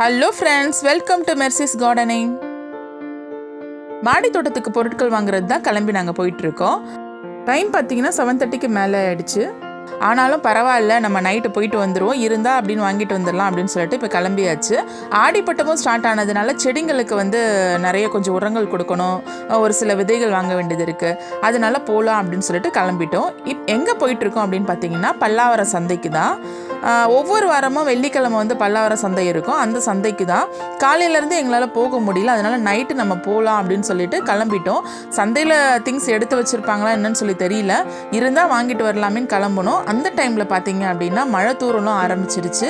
Hello friends welcome to Mercy's gardening மாடி தோட்டத்துக்கு பொருட்கள் வாங்குறது தான் கிளம்பி நாங்கள் போயிட்டுருக்கோம். டைம் பார்த்தீங்கன்னா செவன் தேர்ட்டிக்கு மேலே ஆயிடுச்சு. ஆனாலும் பரவாயில்ல நம்ம நைட்டு போயிட்டு வந்துடுவோம் இருந்தால் அப்படின்னு வாங்கிட்டு வந்துடலாம் அப்படின்னு சொல்லிட்டு இப்போ கிளம்பியாச்சு. ஆடிப்பட்டமும் ஸ்டார்ட் ஆனதுனால செடிங்களுக்கு வந்து நிறைய கொஞ்சம் உரங்கள் கொடுக்கணும். ஒரு சில விதைகள் வாங்க வேண்டியது இருக்குது அதனால போகலாம் அப்படின்னு சொல்லிட்டு கிளம்பிட்டோம். இப் எங்கே போயிட்டுருக்கோம் அப்படின்னு பார்த்தீங்கன்னா பல்லாவரம் சந்தைக்கு தான். ஒவ்வொரு வாரமும் வெள்ளிக்கிழமை வந்து பல்லாவர சந்தை இருக்கும். அந்த சந்தைக்கு தான் காலையிலேருந்து எங்களால் போக முடியல. அதனால் நைட்டு நம்ம போகலாம் அப்படின்னு சொல்லிட்டு கிளம்பிட்டோம். சந்தையில் திங்ஸ் எடுத்து வச்சுருப்பாங்களா என்னன்னு சொல்லி தெரியல. இருந்தால் வாங்கிட்டு வரலாமேன்னு கிளம்பணும் அந்த டைமில் பார்த்தீங்க அப்படின்னா மழை தூரலும் ஆரம்பிச்சிருச்சு.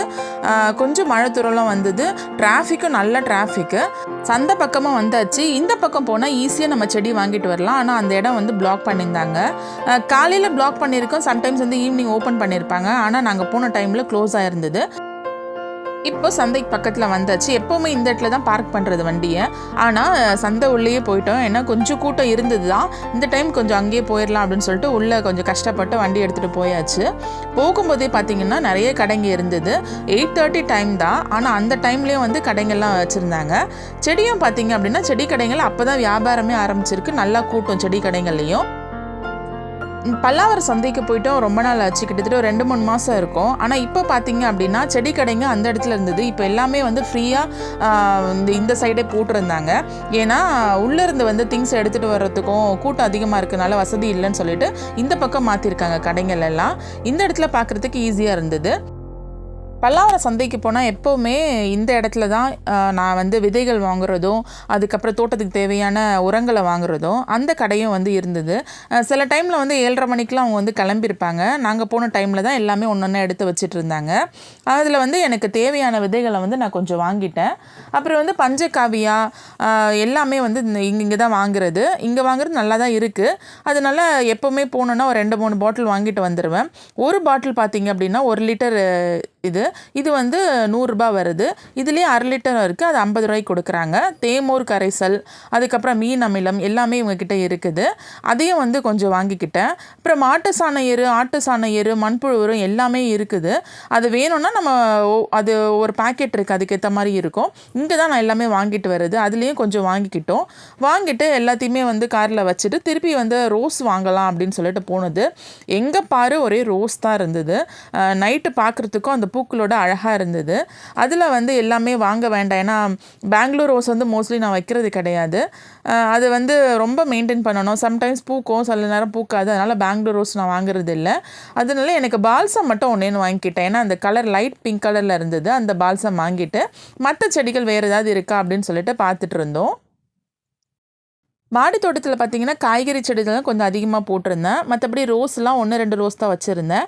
கொஞ்சம் மழை தூரலாம் வந்தது. டிராஃபிக்கும் நல்ல டிராஃபிக்கு சந்தை பக்கமாக வந்தாச்சு. இந்த பக்கம் போனால் ஈஸியாக நம்ம செடி வாங்கிட்டு வரலாம். ஆனால் அந்த இடம் வந்து பிளாக் பண்ணியிருந்தாங்க. காலையில் பிளாக் பண்ணியிருக்கோம். சம்டைம்ஸ் வந்து ஈவினிங் ஓப்பன் பண்ணியிருப்பாங்க. ஆனால் நாங்கள் போன டைமில் க்ளோஸ் ஆகிருந்தது இப்போ சந்தைக்கு பக்கத்தில் வந்தாச்சு. எப்போவுமே இந்த இடத்துல தான் பார்க் பண்ணுறது வண்டியை. ஆனால் சந்தை உள்ளேயே போயிட்டோம். ஏன்னா கொஞ்சம் கூட்டம் இருந்தது தான் இந்த டைம் கொஞ்சம் அங்கேயே போயிடலாம் அப்படின்னு சொல்லிட்டு உள்ளே கொஞ்சம் கஷ்டப்பட்டு வண்டி எடுத்துகிட்டு போயாச்சு. போகும்போதே பார்த்தீங்கன்னா நிறைய கடைங்க இருந்தது. எயிட் தேர்ட்டி டைம் தான். ஆனால் அந்த டைம்லேயும் வந்து கடைங்கள்லாம் வச்சுருந்தாங்க. செடியும் பார்த்தீங்க அப்படின்னா செடி கடைகள் அப்போ தான் வியாபாரமே ஆரம்பிச்சிருக்கு. நல்லா கூட்டம் செடி கடைகள்லையும் பல்லாவரம் சந்தைக்கு போயிட்டோம் ரொம்ப நாள் ஆச்சு. கிட்டத்தட்ட ஒரு ரெண்டு மூணு மாதம் இருக்கும். ஆனால் இப்போ பார்த்தீங்க அப்படின்னா செடி கடைங்க அந்த இடத்துல இருந்தது. இப்போ எல்லாமே வந்து ஃப்ரீயாக இந்த இந்த சைடே போட்டிருந்தாங்க. ஏன்னா உள்ளேருந்து வந்து திங்ஸ் எடுத்துகிட்டு வர்றதுக்கும் கூட்டம் அதிகமாக இருக்கனால வசதி இல்லைன்னு சொல்லிட்டு இந்த பக்கம் மாற்றிருக்காங்க கடைகள் எல்லாம். இந்த இடத்துல பார்க்குறதுக்கு ஈஸியாக இருந்தது. பல்லாவர சந்தைக்கு போனால் எப்போவுமே இந்த இடத்துல தான் நான் வந்து விதைகள் வாங்குறதும் அதுக்கப்புறம் தோட்டத்துக்கு தேவையான உரங்களை வாங்குறதும் அந்த கடையும் வந்து இருந்தது. சில டைமில் வந்து ஏழரை மணிக்கெலாம் அவங்க வந்து கிளம்பியிருப்பாங்க. நாங்கள் போன டைமில் தான் எல்லாமே ஒன்று ஒன்று எடுத்து வச்சிட்டு இருந்தாங்க. அதில் வந்து எனக்கு தேவையான விதைகளை வந்து நான் கொஞ்சம் வாங்கிட்டேன். அப்புறம் வந்து பஞ்சகாவியா எல்லாமே வந்து இங்கே இங்கே தான் வாங்குறது. இங்கே வாங்குறது நல்லா தான் இருக்குது அதனால எப்போவுமே போனோன்னா ஒரு ரெண்டு மூணு பாட்டில் வாங்கிட்டு வந்துடுவேன் ஒரு பாட்டில் பார்த்தீங்க அப்படின்னா ஒரு லிட்டர் இது. இது வந்து நூறுரூபா வருது. இதுலேயே அரை லிட்டர் இருக்குது அது ஐம்பது ரூபாய்க்கு கொடுக்குறாங்க. தேமூர் கரைசல் அதுக்கப்புறம் மீன் அமிலம் எல்லாமே இவங்கக்கிட்ட இருக்குது. அதையும் வந்து கொஞ்சம் வாங்கிக்கிட்டேன். அப்புறம் மாட்டு சாண எரு ஆட்டு சாண எரு மண்புழு உரம் எல்லாமே இருக்குது. அது வேணும்னா நம்ம ஒ- அது ஒரு பாக்கெட் இருக்குது அதுக்கேற்ற மாதிரி இருக்கும். இங்கே தான் நான் எல்லாமே வாங்கிட்டு வருது. அதுலேயும் கொஞ்சம் வாங்கிக்கிட்டோம். வாங்கிட்டு எல்லாத்தையுமே வந்து காரில் வச்சுட்டு திருப்பி வந்து ரோஸ் வாங்கலாம் அப்படின்னு சொல்லிட்டு போனது. எங்கே பாரு ஒரே ரோஸ் தான் இருந்தது. நைட்டு பார்க்குறதுக்கும் அந்த பூக்களோட அழகாக இருந்தது. அதில் வந்து எல்லாமே வாங்க வேண்டாம். ஏன்னா பெங்களூர் ரோஸ் வந்து மோஸ்ட்லி நான் வைக்கிறது கிடையாது. அது வந்து ரொம்ப மெயின்டைன் பண்ணணும். சம்டைம்ஸ் பூக்கும். சில நேரம் பூக்காது. அதனால் பெங்களூர் ரோஸ் நான் வாங்குறது இல்லை. அதனால எனக்கு பால்சம் மட்டும் ஒன்றேன்னு வாங்கிக்கிட்டேன். ஏன்னா அந்த கலர் லைட் பிங்க் கலரில் இருந்தது. அந்த பால்சம் வாங்கிட்டு மற்ற செடிகள் வேறு ஏதாவது இருக்கா அப்படின்னு சொல்லிட்டு பார்த்துட்டு இருந்தோம். மாடி தோட்டத்தில் பார்த்தீங்கன்னா காய்கறி செடிகள் கொஞ்சம் அதிகமாக போட்டிருந்தேன். மற்றபடி ரோஸ்லாம் ஒன்று ரெண்டு ரோஸ் தான் வச்சுருந்தேன்.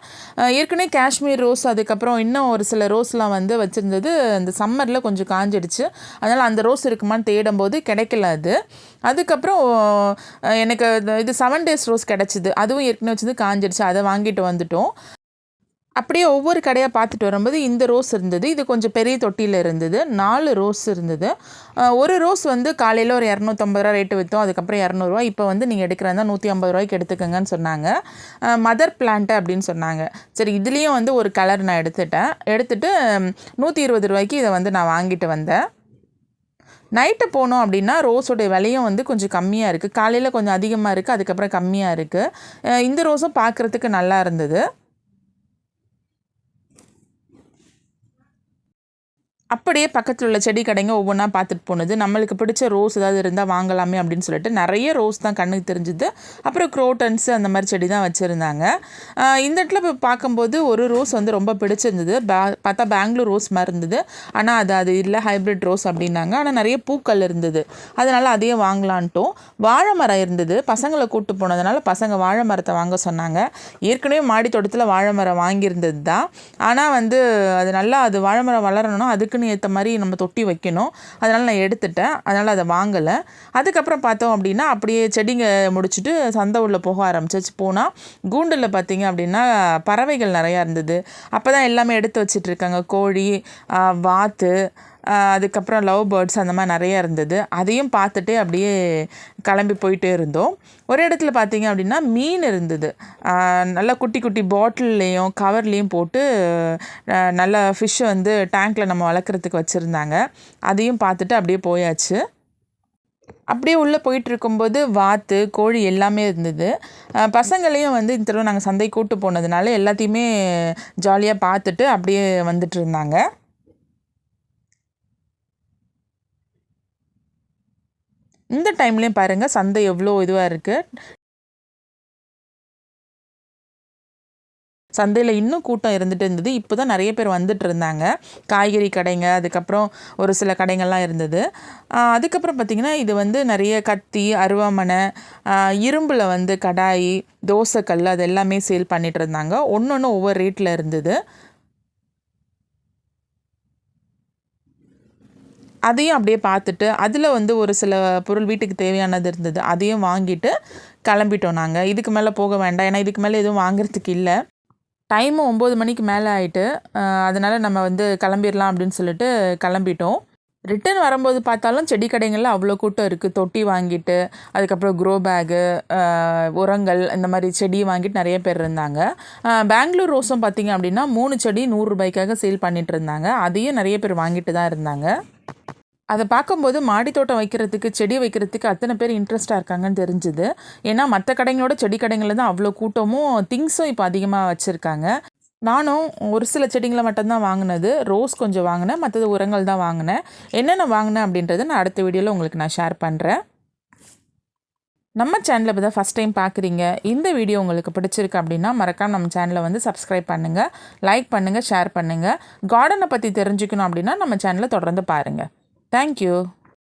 ஏற்கனவே காஷ்மீர் ரோஸ் அதுக்கப்புறம் இன்னும் ஒரு சில ரோஸ்லாம் வந்து வச்சுருந்தது. இந்த சம்மரில் கொஞ்சம் காஞ்சிடுச்சு. அதனால் அந்த ரோஸ் இருக்குமான்னு தேடும்போது கிடைக்கல அது. அதுக்கப்புறம் எனக்கு இது- இது செவன் டேஸ் ரோஸ் கிடச்சிது. அதுவும் ஏற்கனவே வச்சது காஞ்சிடுச்சு. அதை வாங்கிட்டு வந்துட்டோம். அப்படியே ஒவ்வொரு கடையாக பார்த்துட்டு வரும்போது இந்த ரோஸ் இருந்தது. இது கொஞ்சம் பெரிய தொட்டியில் இருந்தது. நாலு ரோஸ் இருந்தது. ஒரு ரோஸ் வந்து காலையில் ஒரு இரநூத்தம்பது ரூபா ரேட்டு விற்றோம் அதுக்கப்புறம் இரநூறுவா இப்போ வந்து நீங்கள் எடுக்கிறதா நூற்றி ஐம்பது ரூபாய்க்கு எடுத்துக்கங்கன்னு சொன்னாங்க. மதர் பிளான்ட் அப்படின்னு சொன்னாங்க. சரி இதுலேயும் வந்து ஒரு கலர் நான் எடுத்துட்டேன். எடுத்துகிட்டு நூற்றி இருபது ரூபாய்க்கு இதை வந்து நான் வாங்கிட்டு வந்தேன். நைட்டு போனோம் அப்படின்னா ரோஸோடைய விலையும் வந்து கொஞ்சம் கம்மியாக இருக்குது காலையில் கொஞ்சம் அதிகமாக இருக்குது அதுக்கப்புறம் கம்மியாக இருக்குது இந்த ரோஸும் பார்க்குறதுக்கு நல்லா இருந்தது. அப்படியே பக்கத்தில் உள்ள செடி கடைங்க ஒவ்வொன்றா பார்த்துட்டு போனது. நம்மளுக்கு பிடிச்ச ரோஸ் ஏதாவது இருந்தால் வாங்கலாமே அப்படின்னு சொல்லிட்டு நிறைய ரோஸ் தான் கண்ணுக்கு தெரிஞ்சுது. அப்புறம் குரோட்டன்ஸ் அந்த மாதிரி செடி தான் வச்சுருந்தாங்க இந்த இடத்துல இப்போ பார்க்கும்போது ஒரு ரோஸ் வந்து ரொம்ப பிடிச்சிருந்தது. பே பார்த்தா பெங்களூர் ரோஸ் மாதிரி இருந்தது. ஆனால் அது அது இல்லை ஹைப்ரிட் ரோஸ் அப்படின்னாங்க. ஆனால் நிறைய பூக்கள் இருந்தது. அதனால் அதையே வாங்கலான்ட்டோம். வாழை மரம் இருந்தது. பசங்களை கூப்பிட்டு போனதுனால பசங்க வாழை மரத்தை வாங்க சொன்னாங்க. ஏற்கனவே மாடி தோட்டத்தில் வாழை மரம் வாங்கியிருந்தது தான் ஆனால் வந்து அது நல்லா அது வாழை மரம் வளரணும்னா அதுக்குன்னு ஏற்ற மாதிரி நம்ம தொட்டி வைக்கணும். அதனால் நான் எடுத்துட்டேன். அதனால் அதை வாங்கலை. அதுக்கப்புறம் பார்த்தோம் அப்படின்னா அப்படியே செடிங்க முடிச்சுட்டு சந்தை உள்ளே போக ஆரம்பிச்சிச்சு. போனால் கூண்டில் பார்த்தீங்க அப்படின்னா பறவைகள் நிறையா இருந்தது. அப்போ தான் எல்லாமே எடுத்து வச்சிட்டு இருக்காங்க. கோழி வாத்து அதுக்கப்புறம் லவ் பேர்ட்ஸ் அந்த மாதிரி நிறைய இருந்தது. அதையும் பார்த்துட்டு அப்படியே கிளம்பி போயிட்டே இருந்தோம். ஒரு இடத்துல பார்த்தீங்க அப்படின்னா மீன் இருந்தது. நல்லா குட்டி குட்டி பாட்டில்லையும் கவர்லேயும் போட்டு நல்ல ஃபிஷ்ஷை வந்து டேங்க்கில் நம்ம வளர்க்குறதுக்கு வச்சுருந்தாங்க. அதையும் பார்த்துட்டு அப்படியே போயாச்சு. அப்படியே உள்ளே போயிட்டு இருக்கும்போது வாத்து கோழி எல்லாமே இருந்தது. பசங்களையும் வந்து இந்த தடவை நாங்கள் சந்தை கூட்டு போனதுனால எல்லாத்தையுமே ஜாலியாக பார்த்துட்டு அப்படியே வந்துட்டு இருந்தாங்க. இந்த டைம்லேயும் பாருங்கள் சந்தை எவ்வளோ இதுவாக இருக்குது சந்தையில் இன்னும் கூட்டம் இருந்துகிட்டு இருந்தது. இப்போ தான் நிறைய பேர் வந்துட்டு இருந்தாங்க. காய்கறி கடைங்க அதுக்கப்புறம் ஒரு சில கடைங்கள்லாம் இருந்தது. அதுக்கப்புறம் பார்த்திங்கன்னா இது வந்து நிறைய கத்தி அருவாமனை இரும்பில் வந்து கடாய் தோசைக்கல் அது எல்லாமே சேல் பண்ணிகிட்டு இருந்தாங்க. ஒன்று ஒன்று ஒவ்வொரு ரேட்டில் இருந்தது. அதையும் அப்படியே பார்த்துட்டு அதில் வந்து ஒரு சில பொருள் வீட்டுக்கு தேவையானது இருந்தது அதையும் வாங்கிட்டு கிளம்பிட்டோம் நாங்கள் இதுக்கு மேலே போக வேண்டாம் ஏன்னா இதுக்கு மேலே எதுவும் வாங்குறதுக்கு இல்லை. டைமும் ஒம்பது மணிக்கு மேலே ஆயிட்டு அதனால் நம்ம வந்து கிளம்பிடலாம் அப்படின்னு சொல்லிட்டு கிளம்பிட்டோம். ரிட்டர்ன் வரும்போது பார்த்தாலும் செடி கடைங்களில் அவ்வளோ கூட்டம் இருக்குது தொட்டி வாங்கிட்டு அதுக்கப்புறம் க்ரோ பேகு உரங்கள் இந்த மாதிரி செடி வாங்கிட்டு நிறைய பேர் இருந்தாங்க. பெங்களூர் ரோஸும் பார்த்தீங்க அப்படின்னா மூணு செடி நூறுரூபாய்க்காக சேல் பண்ணிகிட்டு இருந்தாங்க. அதையும் நிறைய பேர் வாங்கிட்டு தான் இருந்தாங்க. அதை பார்க்கும்போது மாடி தோட்டம் வைக்கிறதுக்கு செடி வைக்கிறதுக்கு அத்தனை பேர் இன்ட்ரெஸ்ட்டாக இருக்காங்கன்னு தெரிஞ்சுது. ஏன்னா மற்ற கடைங்களோட செடி கடைங்களில் தான் அவ்வளோ கூட்டமும் திங்ஸும் இப்போ அதிகமாக வச்சுருக்காங்க. நானும் ஒரு சில செடிங்களை மட்டும்தான் வாங்கினது. ரோஸ் கொஞ்சம் வாங்கினேன் மற்றது உரங்கள் தான் வாங்கினேன். என்னென்ன வாங்கினேன் அப்படின்றத நான் அடுத்த வீடியோவில் உங்களுக்கு நான் ஷேர் பண்ணுறேன் நம்ம சேனலை இப்போ தான் ஃபஸ்ட் டைம் பார்க்குறீங்க. இந்த வீடியோ உங்களுக்கு பிடிச்சிருக்கு அப்படின்னா மறக்காம நம்ம சேனலை வந்து சப்ஸ்கிரைப் பண்ணுங்கள் லைக் பண்ணுங்கள் ஷேர் பண்ணுங்கள் கார்டனை பற்றி தெரிஞ்சுக்கணும் அப்படின்னா நம்ம சேனலை தொடர்ந்து பாருங்கள் Thank you.